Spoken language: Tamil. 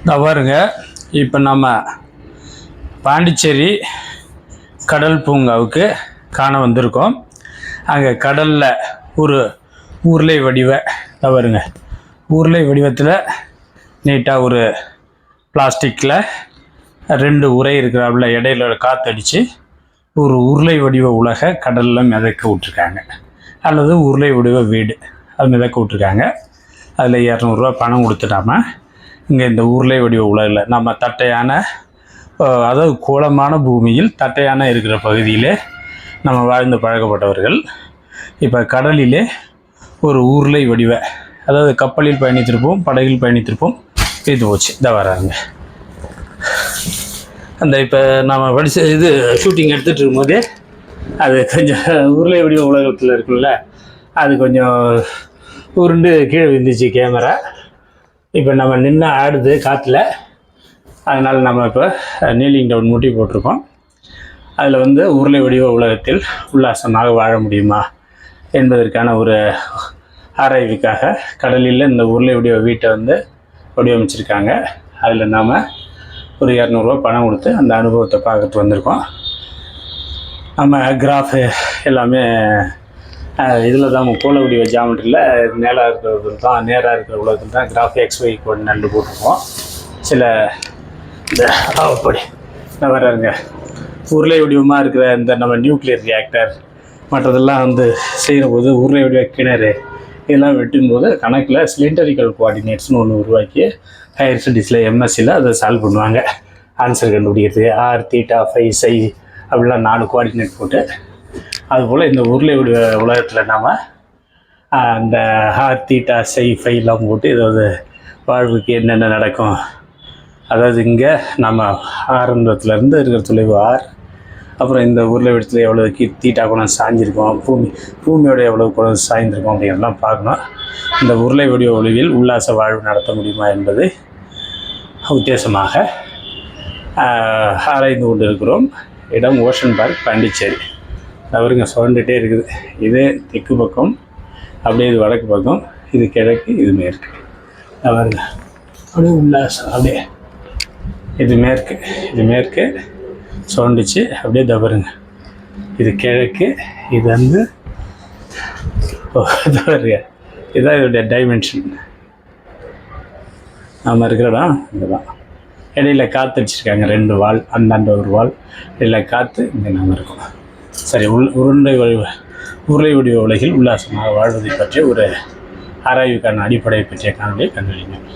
இந்த பாருங்க இப்போ நம்ம பாண்டிச்சேரி கடல் பூங்காவுக்கு காண வந்திருக்கோம். அங்கே கடலில் ஒரு உருளை வடிவ இந்த ஊர்லை உருளை வடிவத்தில் நீட்டாக ஒரு பிளாஸ்டிக்கில் ரெண்டு உரை இருக்கிறாப்புல இடையில காற்றடிச்சு ஒரு உருளை வடிவ உலக கடலில் மிதக்க விட்ருக்காங்க அல்லது உருளை வடிவ வீடு அது மிதக்க விட்ருக்காங்க அதில் இரநூறுவா பணம் கொடுத்துட்டாம இங்கே இந்த உருளை வடிவ உலகில் நம்ம தட்டையான அதாவது கோலமான பூமியில் தட்டையான இருக்கிற பகுதியிலே நம்ம வாழ்ந்து பழக்கப்பட்டவர்கள். இப்போ கடலிலே ஒரு உருளை வடிவ அதாவது கப்பலில் பயணித்திருப்போம் படகில் பயணித்திருப்போம் இது போச்சு. இதை வராங்க. அந்த இப்போ நம்ம படித்த இது ஷூட்டிங் எடுத்துகிட்டு இருக்கும்போது அது கொஞ்சம் உருளை வடிவ உலகத்தில் இருக்குல்ல அது கொஞ்சம் உருண்டு கீழே விழுந்துச்சு கேமரா இப்போ நம்ம நின்று ஆடுது காற்றுல அதனால் நம்ம இப்போ நீலிங் டவுன் மூட்டி போட்டிருக்கோம். அதில் வந்து உருளை வடிவ உலகத்தில் உல்லாசமாக வாழ முடியுமா என்பதற்கான ஒரு ஆராய்வுக்காக கடலில் இந்த உருளை வடிவ வீட்டை வந்து வடிவமைச்சிருக்காங்க. அதில் நாம் ஒரு இரநூறுவா பணம் கொடுத்து அந்த அனுபவத்தை பார்க்கறது வந்திருக்கோம். நம்ம கிராஃபு எல்லாமே இதில் தான் கோல ஜாமெட்ரியில் நேராக இருக்கிறது தான் நேராக இருக்கிற உலகத்தில் தான் கிராஃப் எக்ஸ் ஒய் கோட் நண்டு போட்டிருக்கோம். சில இந்த அப்படி. வர்றாருங்க உருளை வடிவமாக இருக்கிற இந்த நம்ம நியூக்ளியர் ரியாக்டர் மற்றதெல்லாம் வந்து செய்கிற போது உருளை வடிவ கிணறு இதெல்லாம் வெட்டும்போது கணக்கில் சிலிண்டரிக்கல் கோஆர்டினேட்ஸ்னு ஒன்று உருவாக்கி ஹையர் ஸ்டடீஸில் எம்எஸ்சியில் அதை சால்வ் பண்ணுவாங்க. ஆன்சர் கண்டுபிடிக்கிறது ஆர் தீட்டா ஃபை சை அப்படிலாம் நாலு கோஆர்டினேட் போட்டு அதுபோல் இந்த உருளை உலகத்தில் நாம் அந்த ஆர் தீட்டா போட்டு ஏதாவது வாழ்வுக்கு என்னென்ன நடக்கும். அதாவது இங்கே நம்ம ஆரம்பத்துலேருந்து இருக்கிற தொலைவு ஆர் அப்புறம் இந்த உருளை இடத்துல எவ்வளோ கீ தீட்டா குணம் சாஞ்சிருக்கும் பூமி பூமியோட எவ்வளோ குணம் சாய்ந்திருக்கும் அப்படிங்கிறதெல்லாம் பார்க்கணும். இந்த உருளை வடிவ ஒளிவில் உல்லாச வாழ்வு நடத்த முடியுமா என்பது உத்தேசமாக ஆராய்ந்து கொண்டு இருக்கிறோம் இடம் ஓஷன் பார்க் பாண்டிச்சேரி. தவறுங்க சுரண்டுகிட்டே இருக்குது. இது தெற்கு பக்கம் அப்படியே இது வடக்கு பக்கம் இது கிழக்கு இது மேற்கு. தவறுங்க அப்படியே உல்லாசம் அப்படியே இது மேற்கு இது மேற்கு சுரண்டுச்சு அப்படியே தவறுங்க இது கிழக்கு இது வந்து தவறுங்க இதுதான் இதோடைய டைமென்ஷன் நாம் இருக்கிற இடம் இதுதான் இடையில காற்று அடிச்சிருக்காங்க ரெண்டு வால் அந்தாண்ட ஒரு வால். இடையில காற்று இங்கே நாம் இருக்கோம். சரி உள் உருண்டை வடிவ உருளை வடிவ உலகில் உல்லாசமாக வாழ்வதை பற்றிய ஒரு ஆராய்வுக்கான அடிப்படையை பற்றிய காணொலியை கண்டறிந்தோம்.